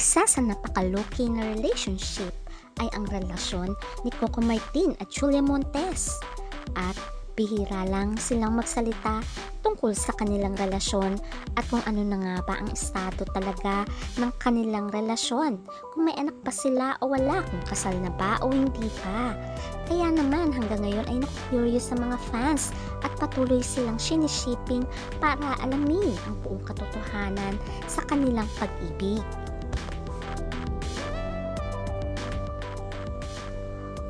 Isa sa napaka-low-key na relationship ay ang relasyon ni Coco Martin at Julia Montes. At bihira lang silang magsalita tungkol sa kanilang relasyon at kung ano na nga ba ang estado talaga ng kanilang relasyon. Kung may anak pa sila o wala, kung kasal na ba o hindi pa. Kaya naman hanggang ngayon ay naku-curious sa mga fans at patuloy silang shinishipping para alamin ang buong katotohanan sa kanilang pag-ibig.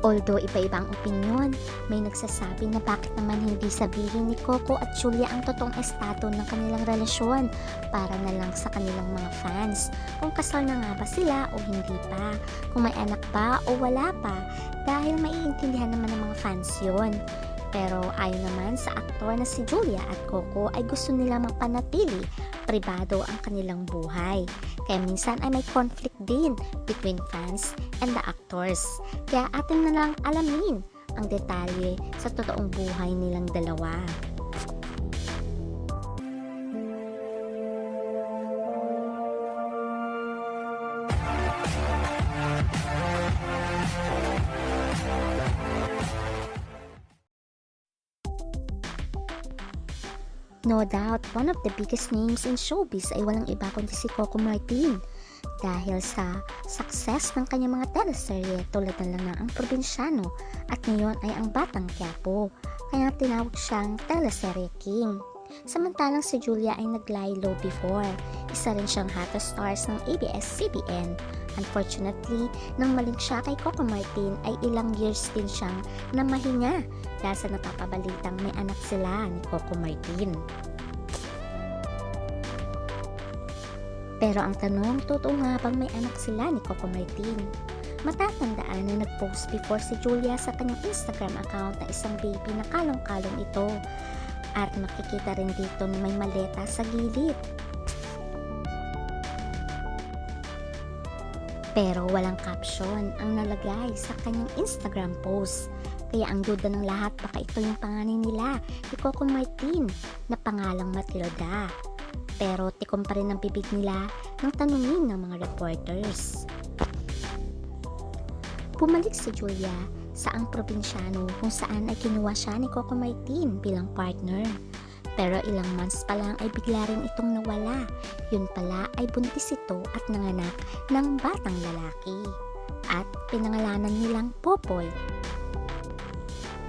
Although iba-iba ang opinyon, may nagsasabi na bakit naman hindi sabihin ni Coco at Julia ang totoong estado ng kanilang relasyon para na lang sa kanilang mga fans. Kung kasal na nga ba sila o hindi pa, kung may anak pa o wala pa, dahil maiintindihan naman ng mga fans yon. Pero ayon naman sa aktor na si Julia at Coco ay gusto nila mapanatili pribado ang kanilang buhay. Kaya minsan ay may conflict din between fans and the actors. Kaya atin na lang alamin ang detalye sa totoong buhay nilang dalawa. No doubt, one of the biggest names in showbiz ay walang iba kundi si Coco Martin. Dahil sa success ng kanyang mga teleserye tulad ng Ang Probinsyano at ngayon ay Ang Batang Quiapo. Kaya tinawag siyang teleserye king. Samantalang si Julia ay nag-lie low before. Isa rin siyang hottest stars ng ABS-CBN. Unfortunately, nang maling siya kay Coco Martin ay ilang years din siyang namahinga dahil sa napapabalitang may anak sila ni Coco Martin. Pero ang tanong, totoo nga bang may anak sila ni Coco Martin? Matatandaan na nag-post before si Julia sa kanyang Instagram account na isang baby na kalong-kalong ito. At makikita rin dito may maleta sa gilid. Pero walang caption ang nalagay sa kanyang Instagram post. Kaya ang duda ng lahat baka ito yung panganay nila ni Coco Martin na pangalang Matilda. Pero tikom pa rin ang bibig nila ng tanungin ng mga reporters. Bumalik si Julia sa ang probinsyano kung saan ay kinuha siya ni Coco Martin bilang partner. Pero ilang months pa lang ay bigla rin itong nawala. Yun pala ay buntis ito at nanganak ng batang lalaki. At pinangalanan nilang Popoy.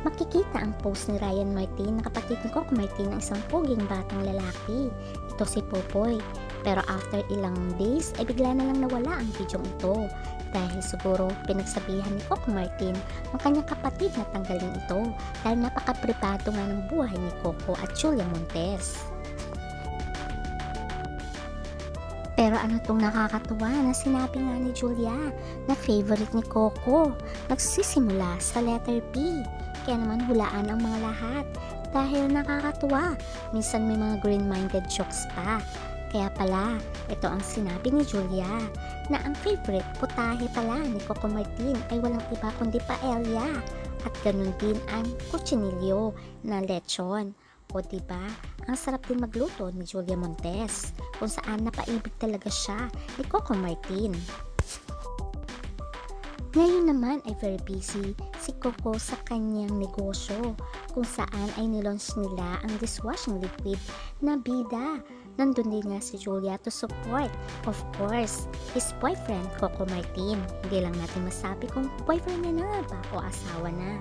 Makikita ang post ni Ryan Martin na kapatid ni Coco Martin ng isang puging batang lalaki. Ito si Popoy. Pero after ilang days ay bigla na lang nawala ang video ito. Dahil siguro pinagsabihan ni Coco Martin ang kanyang kapatid na tanggalin ito dahil napaka-privado nga ng buhay ni Coco at Julia Montes. Pero ano tong nakakatuwa na sinabi nga ni Julia na favorite ni Coco nagsisimula sa letter P. Kaya naman hulaan ang mga lahat dahil nakakatuwa. Minsan may mga green-minded jokes pa. Kaya pala, ito ang sinabi ni Julia na ang favorite putahe pala ni Coco Martin ay walang iba kundi paella at ganun din ang cuchinillo na lechon. O diba, ang sarap din magluto ni Julia Montes kung saan napaibig talaga siya ni Coco Martin. Ngayon naman ay very busy si Coco sa kanyang negosyo kung saan ay nilaunch nila ang dishwashing liquid na bida. Nandun din nga si Julia to support, of course, his boyfriend Coco Martin. Hindi lang natin masabi kung boyfriend niya na ba o asawa na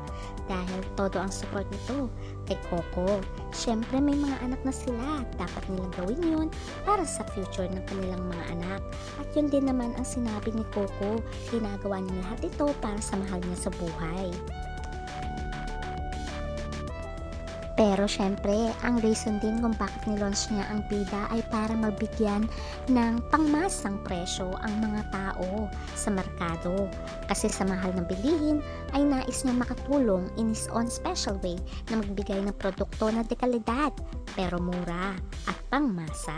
dahil todo ang support nito kay Coco. Siyempre may mga anak na sila, dapat nilang gawin yun para sa future ng kanilang mga anak. At yun din naman ang sinabi ni Coco, ginagawa niya lahat ito para sa mahal niya sa buhay. Pero syempre, ang reason din kung bakit nilaunch niya ang bida ay para mabigyan ng pangmasang presyo ang mga tao sa merkado. Kasi sa mahal ng bilihin ay nais niya makatulong in his own special way na magbigay ng produkto na dekalidad pero mura at pangmasa.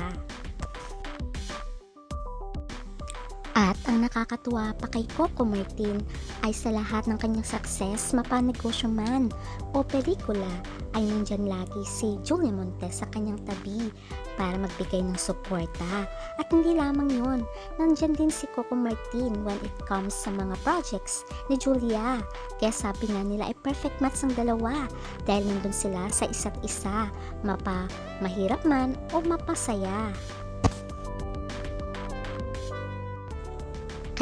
At ang nakakatuwa pa kay Coco Martin ay sa lahat ng kanyang success, mapanegosyo man o pelikula, ay nandyan lagi si Julia Montes sa kanyang tabi para magbigay ng suporta. At hindi lamang yon, nandyan din si Coco Martin when it comes sa mga projects ni Julia. Kaya sabi nga nila ay perfect match ang dalawa dahil nandun sila sa isa't isa, mapa mahirap man o mapasaya.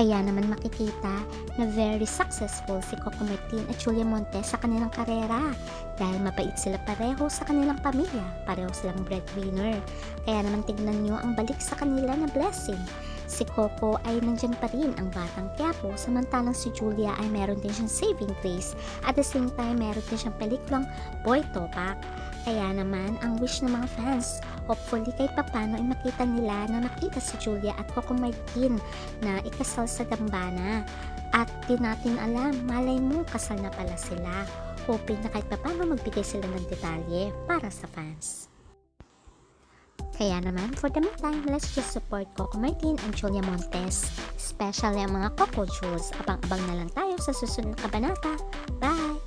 Kaya naman makikita na very successful si Coco Martin at Julia Montes sa kanilang karera dahil mabait sila pareho sa kanilang pamilya, pareho silang breadwinner. Kaya naman tignan nyo ang balik sa kanila na blessing. Si Coco ay nandyan pa rin ang batang Quiapo samantalang si Julia ay meron din siyang saving grace at the same time meron din siyang pelikulang Boy Topak. Kaya naman, ang wish ng mga fans, hopefully kahit papano ay makita nila na nakita si Julia at Coco Martin na ikasal sa dambana. At di natin alam, malay mo kasal na pala sila. Hoping na kahit papano magbigay sila ng detalye para sa fans. Kaya naman, for the meantime, let's just support Coco Martin and Julia Montes. Especially ang mga Coco Jewels. Abang-abang na lang tayo sa susunod na kabanata. Bye!